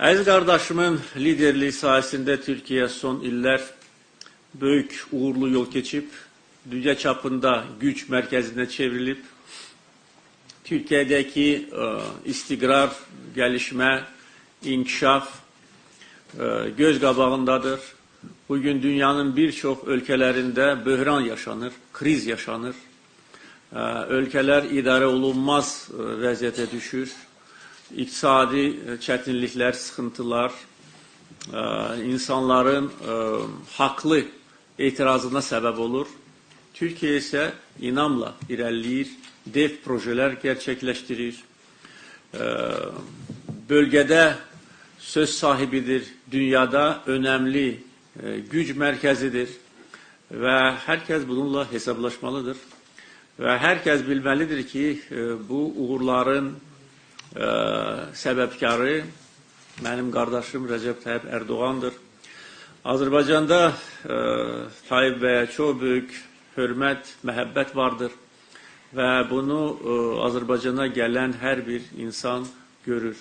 Əziz qardaşımın liderliği sayesinde Türkiye son iller büyük uğurlu yol geçip dünya çapında güç merkezine çevrilip Türkiye'deki e, istigrar, gelişme, inkişaf e, göz qabağındadır. Bugün dünyanın birçok ülkelerinde böhran yaşanır, kriz yaşanır. E, Ülkeler idare olunmaz vəziyyətə düşür. İqtisadi e, çətinliklər, sıxıntılar, e, insanların e, haqlı etirazına səbəb olur. Türkiye ise inamla ilerleyir, dev projeler gerçekleştirir. Ee, bölgede söz sahibidir, dünyada önemli e, güc merkezidir ve herkes bununla hesaplaşmalıdır. Ve herkes bilmelidir ki e, bu uğurların səbəbkarı benim kardeşim Recep Tayyip Erdoğan'dır. Azərbaycanda e, Tayyip Bey'e çok büyük hörmət, məhəbbət vardır və bunu e, Azərbaycana gələn hər bir insan görür.